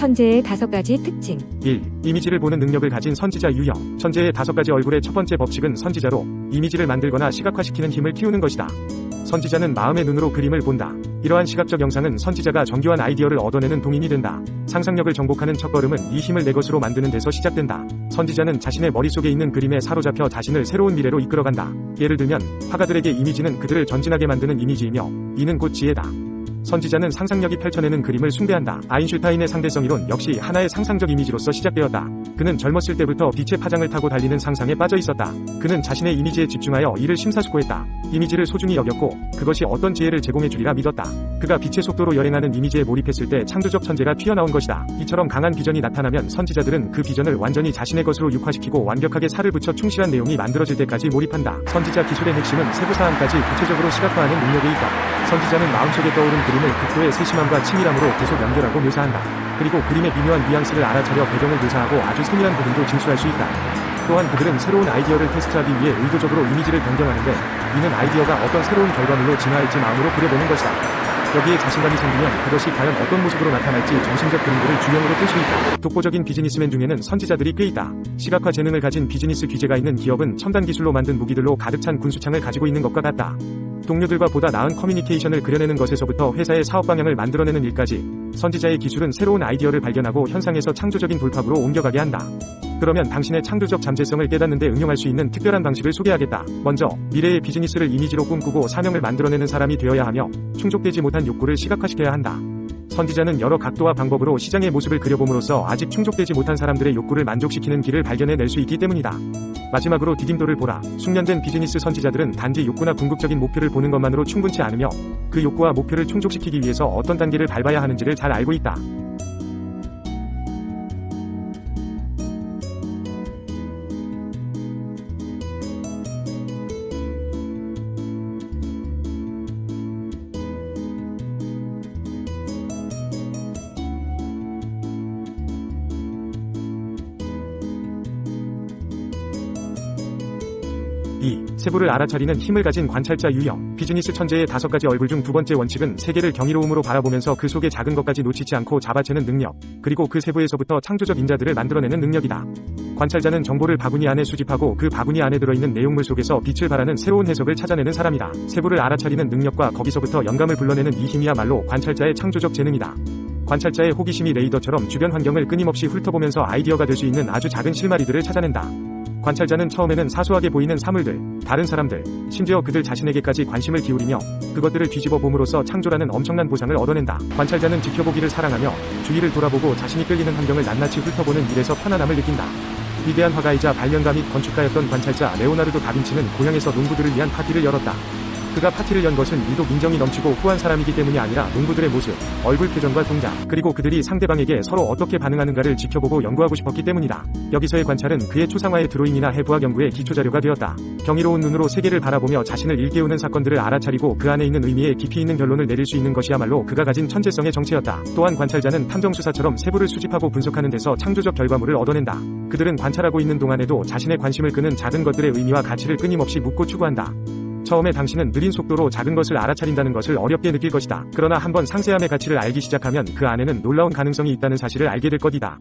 천재의 다섯 가지 특징. 1. 이미지를 보는 능력을 가진 선지자 유형. 천재의 다섯 가지 얼굴의 첫 번째 법칙은 선지자로 이미지를 만들거나 시각화시키는 힘을 키우는 것이다. 선지자는 마음의 눈으로 그림을 본다. 이러한 시각적 영상은 선지자가 정교한 아이디어를 얻어내는 동인이 된다. 상상력을 정복하는 첫걸음은 이 힘을 내 것으로 만드는 데서 시작된다. 선지자는 자신의 머릿속에 있는 그림에 사로잡혀 자신을 새로운 미래로 이끌어간다. 예를 들면 화가들에게 이미지는 그들을 전진하게 만드는 이미지이며 이는 곧 지혜다. 선지자는 상상력이 펼쳐내는 그림을 숭배한다. 아인슈타인의 상대성 이론 역시 하나의 상상적 이미지로서 시작되었다. 그는 젊었을 때부터 빛의 파장을 타고 달리는 상상에 빠져 있었다. 그는 자신의 이미지에 집중하여 이를 심사숙고했다. 이미지를 소중히 여겼고 그것이 어떤 지혜를 제공해 주리라 믿었다. 그가 빛의 속도로 여행하는 이미지에 몰입했을 때 창조적 천재가 튀어나온 것이다. 이처럼 강한 비전이 나타나면 선지자들은 그 비전을 완전히 자신의 것으로 육화시키고 완벽하게 살을 붙여 충실한 내용이 만들어질 때까지 몰입한다. 선지자 기술의 핵심은 세부 사항까지 구체적으로 시각화하는 능력에 있다. 선지자는 마음속에 떠오른 그림 을 극도의 세심함과 치밀함으로 계속 연결하고 묘사한다. 그리고 그림의 미묘한 뉘앙스를 알아차려 배경을 묘사하고 아주 세밀한 부분도 진술할 수 있다. 또한 그들은 새로운 아이디어를 테스트하기 위해 의도적으로 이미지를 변경하는데 이는 아이디어가 어떤 새로운 결과물로 진화할지 마음으로 그려보는 것이다. 여기에 자신감이 생기면 그것이 과연 어떤 모습으로 나타날지 정신적 근거를 주명으로 뜰 수 있다. 독보적인 비즈니스맨 중에는 선지자들이 꽤 있다. 시각화 재능을 가진 비즈니스 규제가 있는 기업은 첨단 기술로 만든 무기들로 가득 찬 군수창을 가지고 있는 것과 같다. 동료들과 보다 나은 커뮤니케이션을 그려내는 것에서부터 회사의 사업 방향을 만들어내는 일까지 선지자의 기술은 새로운 아이디어를 발견하고 현상에서 창조적인 돌파구로 옮겨가게 한다. 그러면 당신의 창조적 잠재성을 깨닫는 데 응용할 수 있는 특별한 방식을 소개하겠다. 먼저, 미래의 비즈니스를 이미지로 꿈꾸고 사명을 만들어내는 사람이 되어야 하며, 충족되지 못한 욕구를 시각화시켜야 한다. 선지자는 여러 각도와 방법으로 시장의 모습을 그려봄으로써 아직 충족되지 못한 사람들의 욕구를 만족시키는 길을 발견해낼 수 있기 때문이다. 마지막으로 디딤돌을 보라. 숙련된 비즈니스 선지자들은 단지 욕구나 궁극적인 목표를 보는 것만으로 충분치 않으며 그 욕구와 목표를 충족시키기 위해서 어떤 단계를 밟아야 하는지를 잘 알고 있다. 이 세부를 알아차리는 힘을 가진 관찰자 유형 비즈니스 천재의 다섯 가지 얼굴 중 두 번째 원칙은 세계를 경이로움으로 바라보면서 그 속의 작은 것까지 놓치지 않고 잡아채는 능력 그리고 그 세부에서부터 창조적 인자들을 만들어내는 능력이다. 관찰자는 정보를 바구니 안에 수집하고 그 바구니 안에 들어있는 내용물 속에서 빛을 발하는 새로운 해석을 찾아내는 사람이다. 세부를 알아차리는 능력과 거기서부터 영감을 불러내는 이 힘이야말로 관찰자의 창조적 재능이다. 관찰자의 호기심이 레이더처럼 주변 환경을 끊임없이 훑어보면서 아이디어가 될 수 있는 아주 작은 실마리들을 찾아낸다. 관찰자는 처음에는 사소하게 보이는 사물들, 다른 사람들, 심지어 그들 자신에게까지 관심을 기울이며 그것들을 뒤집어 봄으로써 창조라는 엄청난 보상을 얻어낸다. 관찰자는 지켜보기를 사랑하며 주위를 돌아보고 자신이 끌리는 환경을 낱낱이 훑어보는 일에서 편안함을 느낀다. 위대한 화가이자 발명가 및 건축가였던 관찰자 레오나르도 다빈치는 고향에서 농부들을 위한 파티를 열었다. 그가 파티를 연 것은 유독 인정이 넘치고 후한 사람이기 때문이 아니라 농부들의 모습, 얼굴 표정과 동작, 그리고 그들이 상대방에게 서로 어떻게 반응하는가를 지켜보고 연구하고 싶었기 때문이다. 여기서의 관찰은 그의 초상화의 드로잉이나 해부학 연구의 기초자료가 되었다. 경이로운 눈으로 세계를 바라보며 자신을 일깨우는 사건들을 알아차리고 그 안에 있는 의미에 깊이 있는 결론을 내릴 수 있는 것이야말로 그가 가진 천재성의 정체였다. 또한 관찰자는 탐정수사처럼 세부를 수집하고 분석하는 데서 창조적 결과물을 얻어낸다. 그들은 관찰하고 있는 동안에도 자신의 관심을 끄는 작은 것들의 의미와 가치를 끊임없이 묻고 추구한다. 처음에 당신은 느린 속도로 작은 것을 알아차린다는 것을 어렵게 느낄 것이다. 그러나 한번 상세함의 가치를 알기 시작하면 그 안에는 놀라운 가능성이 있다는 사실을 알게 될 것이다.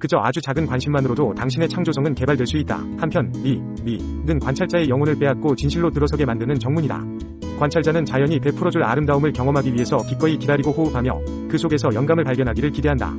그저 아주 작은 관심만으로도 당신의 창조성은 개발될 수 있다. 한편, 미, 미는 관찰자의 영혼을 빼앗고 진실로 들어서게 만드는 정문이다. 관찰자는 자연이 베풀어줄 아름다움을 경험하기 위해서 기꺼이 기다리고 호흡하며 그 속에서 영감을 발견하기를 기대한다.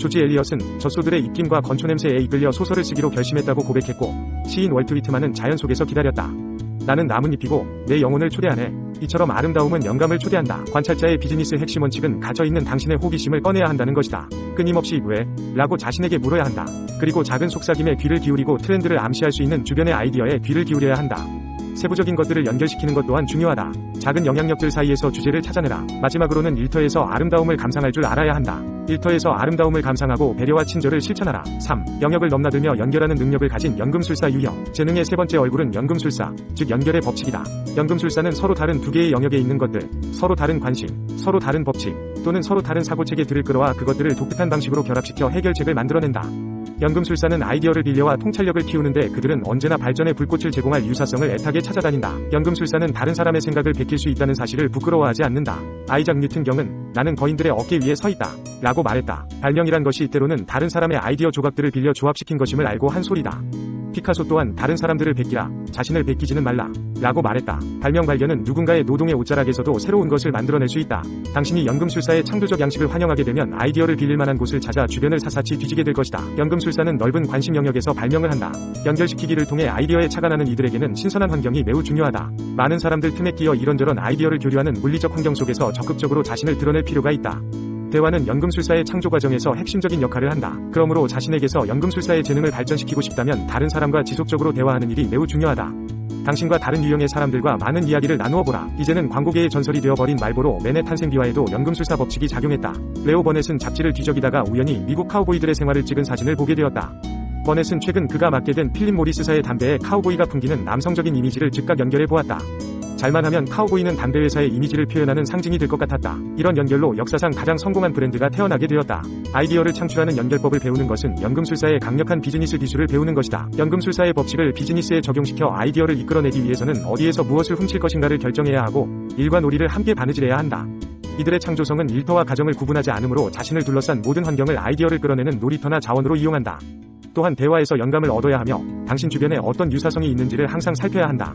조지 엘리엇은 젖소들의 입김과 건초 냄새에 이끌려 소설을 쓰기로 결심했다고 고백했고 시인 월트 위트만은 자연 속에서 기다렸다. 나는 나뭇잎이고 내 영혼을 초대하네. 이처럼 아름다움은 영감을 초대한다. 관찰자의 비즈니스 핵심 원칙은 갇혀있는 당신의 호기심을 꺼내야 한다는 것이다. 끊임없이 왜? 라고 자신에게 물어야 한다. 그리고 작은 속삭임에 귀를 기울이고 트렌드를 암시할 수 있는 주변의 아이디어에 귀를 기울여야 한다. 세부적인 것들을 연결시키는 것 또한 중요하다. 작은 영향력들 사이에서 주제를 찾아내라. 마지막으로는 일터에서 아름다움을 감상할 줄 알아야 한다. 일터에서 아름다움을 감상하고 배려와 친절을 실천하라. 3. 영역을 넘나들며 연결하는 능력을 가진 연금술사 유형. 재능의 세 번째 얼굴은 연금술사, 즉 연결의 법칙이다. 연금술사는 서로 다른 두 개의 영역에 있는 것들, 서로 다른 관심, 서로 다른 법칙, 또는 서로 다른 사고체계들을 끌어와 그것들을 독특한 방식으로 결합시켜 해결책을 만들어낸다. 연금술사는 아이디어를 빌려와 통찰력을 키우는데 그들은 언제나 발전의 불꽃을 제공할 유사성을 애타게 찾아다닌다. 연금술사는 다른 사람의 생각을 베낄 수 있다는 사실을 부끄러워하지 않는다. 아이작 뉴튼 경은 나는 거인들의 어깨 위에 서 있다. 라고 말했다. 발명이란 것이 때로는 다른 사람의 아이디어 조각들을 빌려 조합시킨 것임을 알고 한 소리다. 피카소 또한 다른 사람들을 베끼라, 자신을 베끼지는 말라. 라고 말했다. 발명 발견은 누군가의 노동의 옷자락에서도 새로운 것을 만들어낼 수 있다. 당신이 연금술사의 창조적 양식을 환영하게 되면 아이디어를 빌릴 만한 곳을 찾아 주변을 사사치 뒤지게 될 것이다. 연금술사는 넓은 관심 영역에서 발명을 한다. 연결시키기를 통해 아이디어에 나는 이들에게는 신선한 환경이 매우 중요하다. 많은 사람들 틈에 끼어 이런저런 아이디어를 교류하는 물리적 환경 속에서 적극적으로 자신을 드러낼 필요가 있다. 대화는 연금술사의 창조 과정에서 핵심적인 역할을 한다. 그러므로 자신에게서 연금술사의 재능을 발전시키고 싶다면 다른 사람과 지속적으로 대화하는 일이 매우 중요하다. 당신과 다른 유형의 사람들과 많은 이야기를 나누어 보라. 이제는 광고계의 전설이 되어버린 말보로 맨의 탄생 비화에도 연금술사 법칙이 작용했다. 레오 버넷은 잡지를 뒤적이다가 우연히 미국 카우보이들의 생활을 찍은 사진을 보게 되었다. 버넷은 최근 그가 맡게 된 필립 모리스사의 담배에 카우보이가 풍기는 남성적인 이미지를 즉각 연결해 보았다. 잘만 하면 카우보이는 담배 회사의 이미지를 표현하는 상징이 될 것 같았다. 이런 연결로 역사상 가장 성공한 브랜드가 태어나게 되었다. 아이디어를 창출하는 연결법을 배우는 것은 연금술사의 강력한 비즈니스 기술을 배우는 것이다. 연금술사의 법칙을 비즈니스에 적용시켜 아이디어를 이끌어내기 위해서는 어디에서 무엇을 훔칠 것인가를 결정해야 하고 일과 놀이를 함께 바느질해야 한다. 이들의 창조성은 일터와 가정을 구분하지 않으므로 자신을 둘러싼 모든 환경을 아이디어를 끌어내는 놀이터나 자원으로 이용한다. 또한 대화에서 영감을 얻어야 하며 당신 주변에 어떤 유사성이 있는지를 항상 살펴야 한다.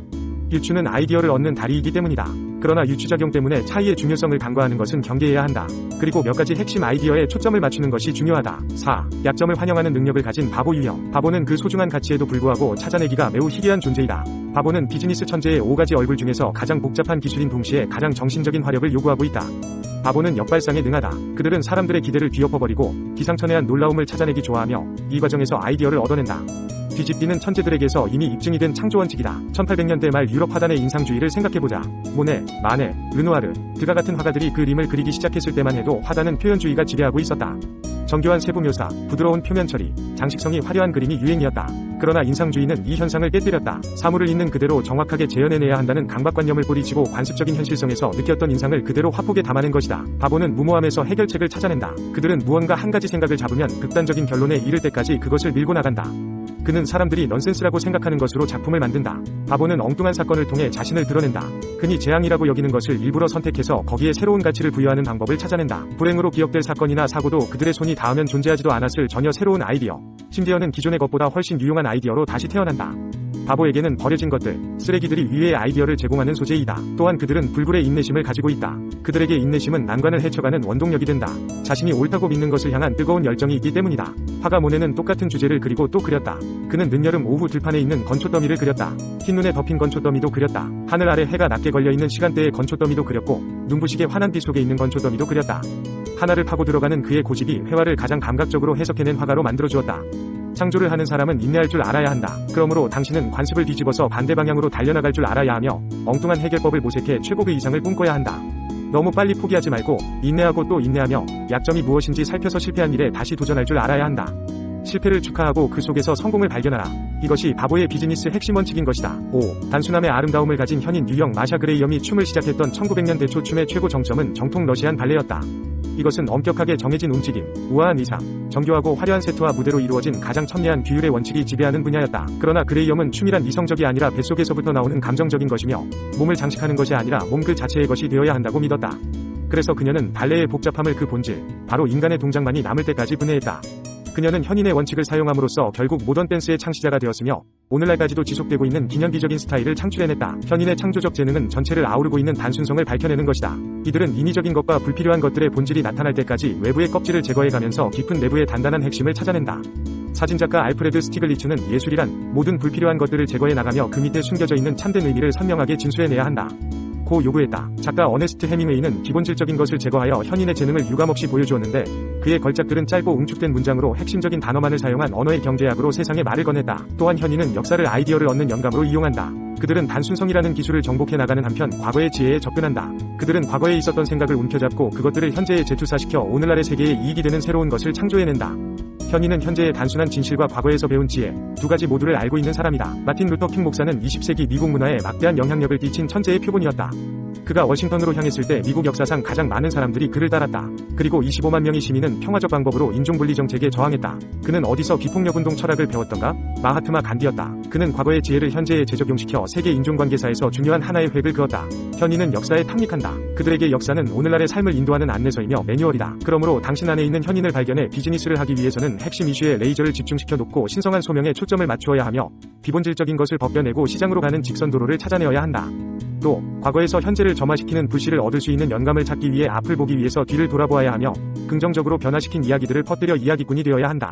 유추는 아이디어를 얻는 다리이기 때문이다. 그러나 유추작용 때문에 차이의 중요성을 간과하는 것은 경계해야 한다. 그리고 몇 가지 핵심 아이디어에 초점을 맞추는 것이 중요하다. 4. 약점을 환영하는 능력을 가진 바보 유형. 바보는 그 소중한 가치에도 불구하고 찾아내기가 매우 희귀한 존재이다. 바보는 비즈니스 천재의 5가지 얼굴 중에서 가장 복잡한 기술인 동시에 가장 정신적인 화력을 요구하고 있다. 바보는 역발상에 능하다. 그들은 사람들의 기대를 뒤엎어버리고 기상천외한 놀라움을 찾아내기 좋아하며 이 과정에서 아이디어를 얻어낸다. 뒤집기는 천재들에게서 이미 입증이 된 창조 원칙이다. 1800년대 말 유럽 화단의 인상주의를 생각해보자. 모네, 마네, 르누아르, 드가 같은 화가들이 그림을 그리기 시작했을 때만 해도 화단은 표현주의가 지배하고 있었다. 정교한 세부 묘사, 부드러운 표면 처리, 장식성이 화려한 그림이 유행이었다. 그러나 인상주의는 이 현상을 깨뜨렸다. 사물을 있는 그대로 정확하게 재현해내야 한다는 강박관념을 뿌리치고 관습적인 현실성에서 느꼈던 인상을 그대로 화폭에 담아낸 것이다. 바보는 무모함에서 해결책을 찾아낸다. 그들은 무언가 한 가지 생각을 잡으면 극단적인 결론에 이를 때까지 그것을 밀고 나간다. 그는 사람들이 넌센스라고 생각하는 것으로 작품을 만든다. 바보는 엉뚱한 사건을 통해 자신을 드러낸다. 그니 재앙이라고 여기는 것을 일부러 선택해서 거기에 새로운 가치를 부여하는 방법을 찾아낸다. 불행으로 기억될 사건이나 사고도 그들의 손이 닿으면 존재하지도 않았을 전혀 새로운 아이디어. 심지어는 기존의 것보다 훨씬 유용한 아이디어로 다시 태어난다. 바보에게는 버려진 것들, 쓰레기들이 위의 아이디어를 제공하는 소재이다. 또한 그들은 불굴의 인내심을 가지고 있다. 그들에게 인내심은 난관을 헤쳐가는 원동력이 된다. 자신이 옳다고 믿는 것을 향한 뜨거운 열정이 있기 때문이다. 화가 모네는 똑같은 주제를 그리고 또 그렸다. 그는 늦여름 오후 들판에 있는 건초더미를 그렸다. 흰눈에 덮인 건초더미도 그렸다. 하늘 아래 해가 낮게 걸려있는 시간대의 건초더미도 그렸고 눈부시게 환한 빛 속에 있는 건초더미도 그렸다. 하나를 파고 들어가는 그의 고집이 회화를 가장 감각적으로 해석해낸 화가로 만들어주었다. 창조를 하는 사람은 인내할 줄 알아야 한다. 그러므로 당신은 관습을 뒤집어서 반대 방향으로 달려나갈 줄 알아야 하며 엉뚱한 해결법을 모색해 최고의 이상을 꿈꿔야 한다. 너무 빨리 포기하지 말고 인내하고 또 인내하며 약점이 무엇인지 살펴서 실패한 일에 다시 도전할 줄 알아야 한다. 실패를 축하하고 그 속에서 성공을 발견하라. 이것이 바보의 비즈니스 핵심 원칙인 것이다. 5. 단순함의 아름다움을 가진 현인 유형 마샤 그레이엄이 춤을 시작했던 1900년대 초 춤의 최고 정점은 정통 러시안 발레였다. 이것은 엄격하게 정해진 움직임, 우아한 의상, 정교하고 화려한 세트와 무대로 이루어진 가장 첨예한 규율의 원칙이 지배하는 분야였다. 그러나 그레이엄은 춤이란 이성적이 아니라 뱃속에서부터 나오는 감정적인 것이며 몸을 장식하는 것이 아니라 몸 그 자체의 것이 되어야 한다고 믿었다. 그래서 그녀는 발레의 복잡함을 그 본질, 바로 인간의 동작만이 남을 때까지 분해했다. 그녀는 현인의 원칙을 사용함으로써 결국 모던 댄스의 창시자가 되었으며 오늘날까지도 지속되고 있는 기념비적인 스타일을 창출해냈다. 현인의 창조적 재능은 전체를 아우르고 있는 단순성을 밝혀내는 것이다. 이들은 인위적인 것과 불필요한 것들의 본질이 나타날 때까지 외부의 껍질을 제거해가면서 깊은 내부의 단단한 핵심을 찾아낸다. 사진작가 알프레드 스티글리츠는 예술이란 모든 불필요한 것들을 제거해 나가며 그 밑에 숨겨져 있는 참된 의미를 선명하게 진수해내야 한다. 고 요구했다. 작가 어네스트 해밍웨이는 기본질적인 것을 제거하여 현인의 재능을 유감없이 보여주었는데 그의 걸작들은 짧고 응축된 문장으로 핵심적인 단어만을 사용한 언어의 경제학으로 세상에 말을 건넸다. 또한 현인은 역사를 아이디어를 얻는 영감으로 이용한다. 그들은 단순성이라는 기술을 정복해 나가는 한편 과거의 지혜에 접근한다. 그들은 과거에 있었던 생각을 움켜잡고 그것들을 현재에 재투사시켜 오늘날의 세계에 이익이 되는 새로운 것을 창조해낸다. 현인은 현재의 단순한 진실과 과거에서 배운 지혜, 두 가지 모두를 알고 있는 사람이다. 마틴 루터 킹 목사는 20세기 미국 문화에 막대한 영향력을 끼친 천재의 표본이었다. 그가 워싱턴으로 향했을 때 미국 역사상 가장 많은 사람들이 그를 따랐다. 그리고 25만 명의 시민은 평화적 방법으로 인종분리 정책에 저항했다. 그는 어디서 비폭력운동 철학을 배웠던가? 마하트마 간디였다. 그는 과거의 지혜를 현재에 재적용시켜 세계 인종관계사에서 중요한 하나의 획을 그었다. 현인은 역사에 탐닉한다. 그들에게 역사는 오늘날의 삶을 인도하는 안내서이며 매뉴얼이다. 그러므로 당신 안에 있는 현인을 발견해 비즈니스를 하기 위해서는 핵심 이슈에 레이저를 집중시켜 놓고 신성한 소명에 초점을 맞추어야 하며 비본질적인 것을 벗겨내고 시장으로 가는 직선 도로를 찾아내어야 한다. 또 과거에서 현재를 점화시키는 불씨를 얻을 수 있는 영감을 찾기 위해 앞을 보기 위해서 뒤를 돌아보아야 하며 긍정적으로 변화시킨 이야기들을 퍼뜨려 이야기꾼이 되어야 한다.